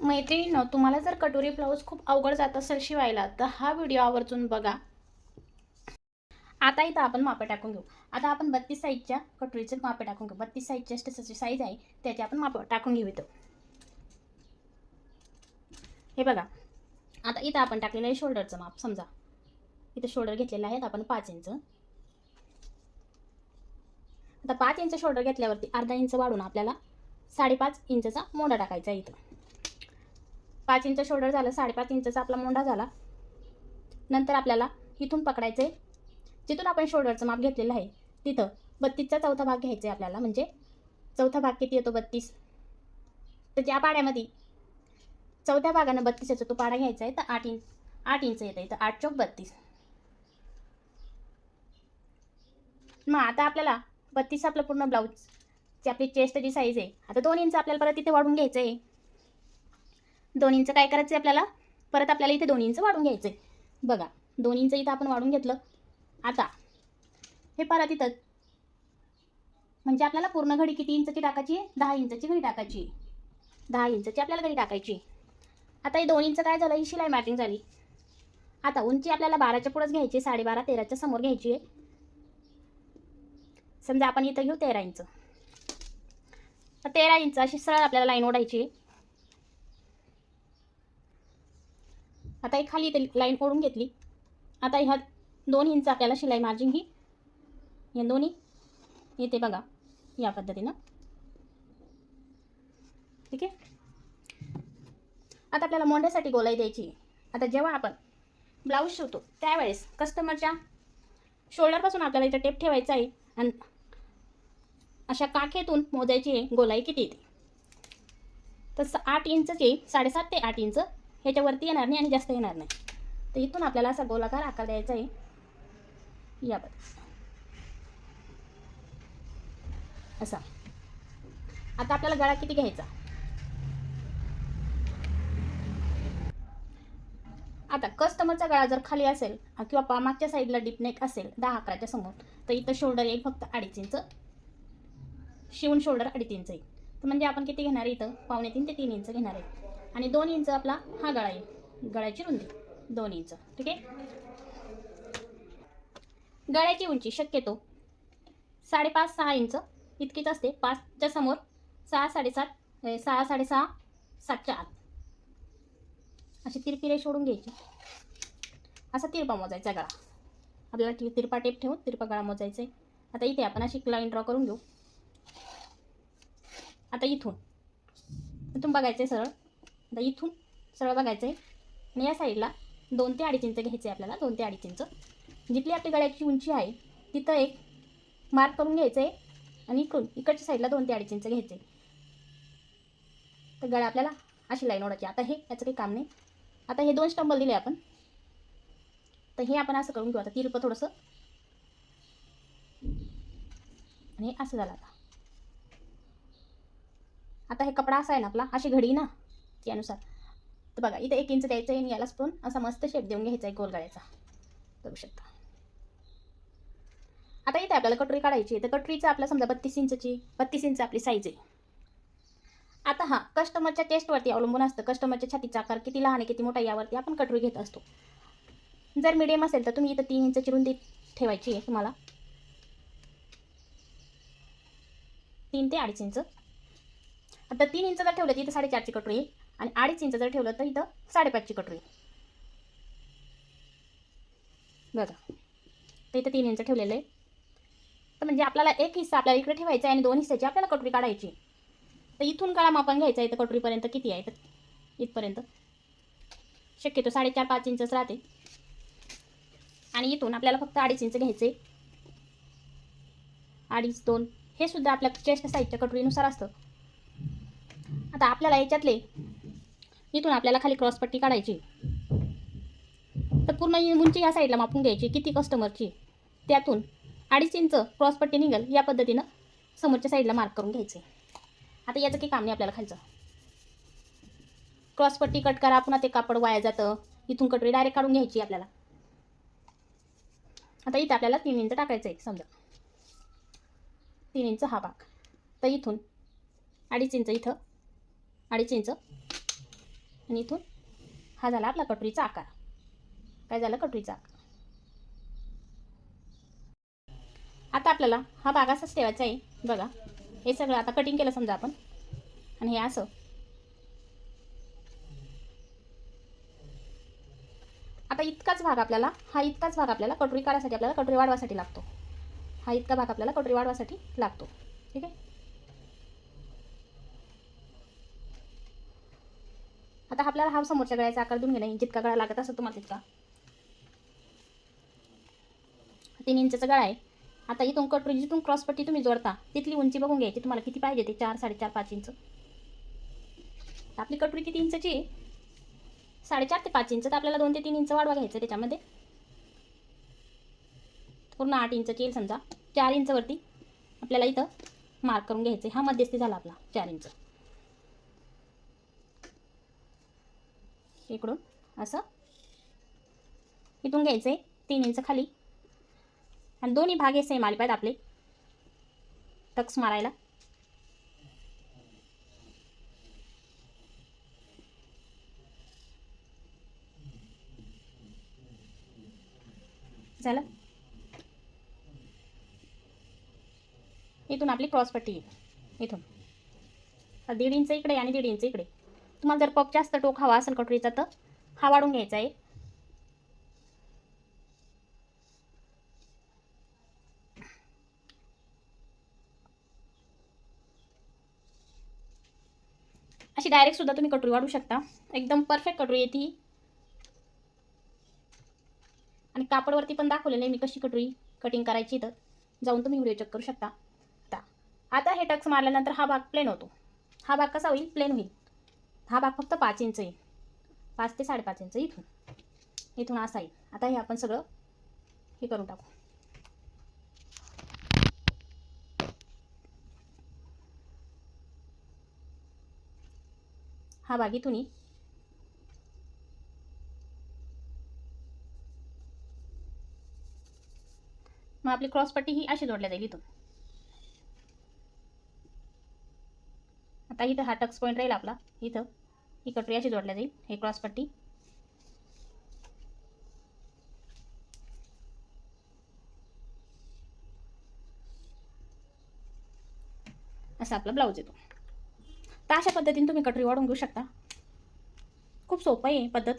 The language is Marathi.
मैत्रिणींनो तुम्हाला जर कटोरी ब्लाऊज खूप अवघड जात असेल शिवायला तर हा व्हिडिओ आवर्जून बघा. आता इथं आपण मापं टाकून घेऊ. आता आपण बत्तीस साईजच्या कटोरीचे मापे टाकून घेऊ. बत्तीस साईजच्या स्टेसची साईज आहे. त्याचे आपण मापं टाकून घेऊ इथं. हे बघा. आता इथं आपण टाकलेलं आहे शोल्डरचं माप समजा. इथं शोल्डर घेतलेलं आहे आपण पाच इंच. आता पाच इंच शोल्डर घेतल्यावरती अर्धा इंच वाढून आपल्याला साडेपाच इंचचा मोडा टाकायचा आहे इथं. पाच इंच शोल्डर झालं साडेपाच इंचचा आपला मोंढा झाला. नंतर आपल्याला इथून पकडायचं आहे जिथून आपण शोल्डरचं माप घेतलेलं आहे तिथं बत्तीसचा चौथा भाग घ्यायचा आहे आपल्याला. म्हणजे चौथा भाग किती येतो? बत्तीस. तर त्या पाड्यामध्ये चौथ्या भागानं बत्तीस येतो तो पाडा घ्यायचा आहे तर आठ इंच आठ इंच येतं इथं आठ चौक बत्तीस. मग आता आपल्याला बत्तीस आपलं पूर्ण ब्लाऊजची आपली चेस्टची साईज आहे आता दोन इंच आपल्याला परत तिथे वाढून घ्यायचं आहे. दोन इंच काय करायचं आहे आपल्याला? परत आपल्याला इथे दोन इंच वाढून घ्यायचं आहे बघा दोन इंच इथं आपण वाढून घेतलं. आता हे परत इथं. म्हणजे आपल्याला पूर्ण घडी किती इंचची टाकायची आहे? दहा इंचची घडी टाकायची आहे. दहा इंचची आपल्याला घडी टाकायची आता हे दोन इंच काय झालं? ही शिलाई मॅटिंग झाली. आता उंची आपल्याला बाराच्या पुढंच घ्यायची साडेबारा तेराच्या समोर घ्यायची आहे. समजा आपण इथं घेऊ तेरा इंच. तर तेरा इंच अशी सरळ आपल्याला लाईन ओढायची आहे. आता ही खाली इथे लाईन ओढून घेतली. आता ह्या दोन इंच आपल्याला शिलाई मार्जिन ही या दोन्ही येते बघा या पद्धतीनं. ठीक आहे? आता आपल्याला मोंढ्यासाठी गोलाई द्यायची आहे. आता जेव्हा आपण ब्लाऊज शिवतो त्यावेळेस कस्टमरच्या शोल्डरपासून आपल्याला इथं टेप ठेवायचा आहे आणि अशा काखेतून मोजायची आहे गोलाई किती येते? तसं आठ इंचची साडेसात ते आठ इंच ह्याच्यावरती येणार नाही आणि जास्त येणार नाही. तर इथून आपल्याला असा गोलाकार आकार द्यायचा आहे. याबद्दल असा. आता आपल्याला गळा किती घ्यायचा? आता कस्टमरचा गळा जर खाली असेल किंवा पामागच्या साईडला डीपनेक असेल दहा अकराच्या समोर तर इथं शोल्डर येईल फक्त अडीच इंच. शिवून शोल्डर अडीच इंच येईल. तर म्हणजे आपण किती घेणार आहे इथं? पावणे तीन ते तीन इंच घेणार आहे. आणि दोन इंच आपला हा गळा येईल. गळ्याची रुंदी. दोन इंच. ठीक आहे? गळ्याची उंची शक्यतो साडेपाच सहा इंच इतकीच असते. पाचच्या समोर सहा साडेसात सहा साडेसहा सातच्या आत. अशी तिरपी सोडून घ्यायची. असा तिरपा मोजायचा गळा. आपल्याला ती तिरपा टेप ठेवून तिरपा गळा मोजायचा आहे. आता इथे आपण अशी लाईन ड्रॉ करून घेऊ. आता इथून. इथून बघायचं आहे सरळ. आता इथून सरळ बघायचं आहे आणि या साईडला दोन ते अडीच इंच घ्यायचं आहे आपल्याला दोन ते अडीच इंच. जिथली आपली गळ्याची उंची आहे तिथं एक मार्क करून घ्यायचं आहे आणि इकडून इकडच्या साईडला दोन ते अडीच इंच घ्यायचं आहे. तर गळ्या आपल्याला अशी लाईन ओढायची. आता हे याचं काही काम नाही. आता हे दोन स्टंबल दिले आपण. तर हे आपण असं करून घेऊ. आता तिरपं थोडंसं आणि हे असं झालं आता. आता हे कपडा असा आहे ना आपला अशी घडी ना त्यानुसार तर बघा इथे एक इंच द्यायचं आहे आणि याला पण असा मस्त शेप देऊन घ्यायचा आहे गोल गळ्याचा. बघू शकता. आता इथे आपल्याला कटोरी काढायची आहे. तर कटोरीचं आपल्या समजा बत्तीस इंचची बत्तीस इंच आपली साईज आहे. आता हा कस्टमरच्या टेस्टवरती अवलंबून असतं. कस्टमरच्या छातीचा आकार किती लहान आहे किती मोठा यावरती आपण कटोरी घेत असतो. जर मिडियम असेल तर तुम्ही इथं तीन इंचची रुंदी ठेवायची आहे तुम्हाला. तीन ते अडीच इंच. आता तीन इंच जर ठेवलं तर इथं साडेचारची कटोरी येईल आणि अडीच इंच जर ठेवलं तर इथं साडेपाचची कटोरी येईल. बघा. तर इथं तीन इंच ठेवलेलं. आहे तर म्हणजे आपल्याला एक हिस्सा आपल्याला इकडे ठेवायचा आहे आणि दोन हिस्साची आपल्याला कटोरी काढायची. तर इथून काळा मापन घ्यायचा आहे तर कटोरीपर्यंत किती आहे? तर इथपर्यंत. शक्यतो साडेचार पाच इंचच राहते. आणि इथून आपल्याला फक्त अडीच इंच घ्यायचे. अडीच दोन. हे सुद्धा आपल्या चेस्ट साईजच्या कटोरीनुसार असतं. आता आपल्याला याच्यातले इथून आपल्याला खाली क्रॉसपट्टी काढायची. तर पूर्ण उंची या साईडला मापून घ्यायची किती कस्टमरची त्यातून अडीच इंच क्रॉसपट्टी निघेल या पद्धतीनं समोरच्या साईडला मार्क करून घ्यायचे. आता याचं काही काम नाही आपल्याला खायचं क्रॉसपट्टी कट करा पुन्हा ते कापड वाया जातं. इथून कटोरी डायरेक्ट काढून घ्यायची आपल्याला. आता इथं आपल्याला तीन इंच टाकायचं आहे समजा. तीन इंच हा भाग. तर इथून अडीच इंच इथं अडीच इंच आणि इथून हा झाला आपला कटोरीचा आकार. काय झालं? कटोरीचा आकार. आता आपल्याला हा भाग असाच ठेवायचा आहे. बघा हे सगळं आता कटिंग केलं समजा आपण. आणि हे असं. आता इतकाच भाग आपल्याला हा इतकाच भाग आपल्याला कटोरी काढायसाठी आपल्याला कटोरी वाढवासाठी लागतो. हा इतका भाग आपल्याला कटोरी वाढवासाठी लागतो. ठीक आहे? आता आपल्याला हा समोरच्या गळ्याचा आकार देऊन घेणे जितका गळा लागत असतो तुम्हाला तितका. तीन इंचाचा गळा आहे. आता इथून कटोरी म्हणजे जिथून क्रॉसपट्टी तुम्ही जोडता तिथली उंची बघून घ्यायची तुम्हाला किती पाहिजे ते चार साडेचार पाच इंच. आपली कटोरी किती इंचची आहे? साडेचार ते पाच इंच. तर आपल्याला दोन ते तीन इंच वाढवा घ्यायचं त्याच्यामध्ये. पूर्ण आठ इंचची येईल समजा. चार इंचवरती आपल्याला इथं मार्क करून घ्यायचं हा मध्यस्थी झाला आपला चार इंच. इकडून असं. इथून घ्यायचं आहे तीन इंच खाली. आणि दोन्ही भाग हे सेम आले पाहिजेत आपले. टक्स मारायला. झालं? इथून आपली क्रॉसपट्टी येईल. इथून. दीड इंच इकडे आणि दीड इंच इकडे. तुम्हाला जर पप जास्त टोक हवा असेल कटोरीचा तर हा वाढून घ्यायचा आहे. अशी डायरेक्ट सुद्धा तुम्ही कटोरी वाढू शकता. एकदम परफेक्ट कटोरी येते ही आणि कापडवरती पण दाखवलेलं आहे मी कशी कटोरी कटिंग करायची तर. जाऊन तुम्ही व्हिडिओ चेक करू शकता. आता आता हे टक्स मारल्यानंतर हा भाग प्लेन होतो. हा भाग कसा होईल? प्लेन होईल. हा भाग फक्त पाच इंच येईल पाच ते साडेपाच इंच इथून. इथून असा येईल आता हे आपण सगळं हे करून टाकू. हा भाग इथून मग आपली क्रॉसपट्टी ही अशी जोडल्या जाईल इथून. आता इथं हा टक्स पॉईंट राहील आपला. इथं. ही कटोरी अशी जोडल्या जाईल. हे क्रॉसपट्टी असा आपला ब्लाऊज येतो. तर अशा पद्धतीने तुम्ही कटोरी वाढवून घेऊ शकता. खूप सोपं आहे पद्धत.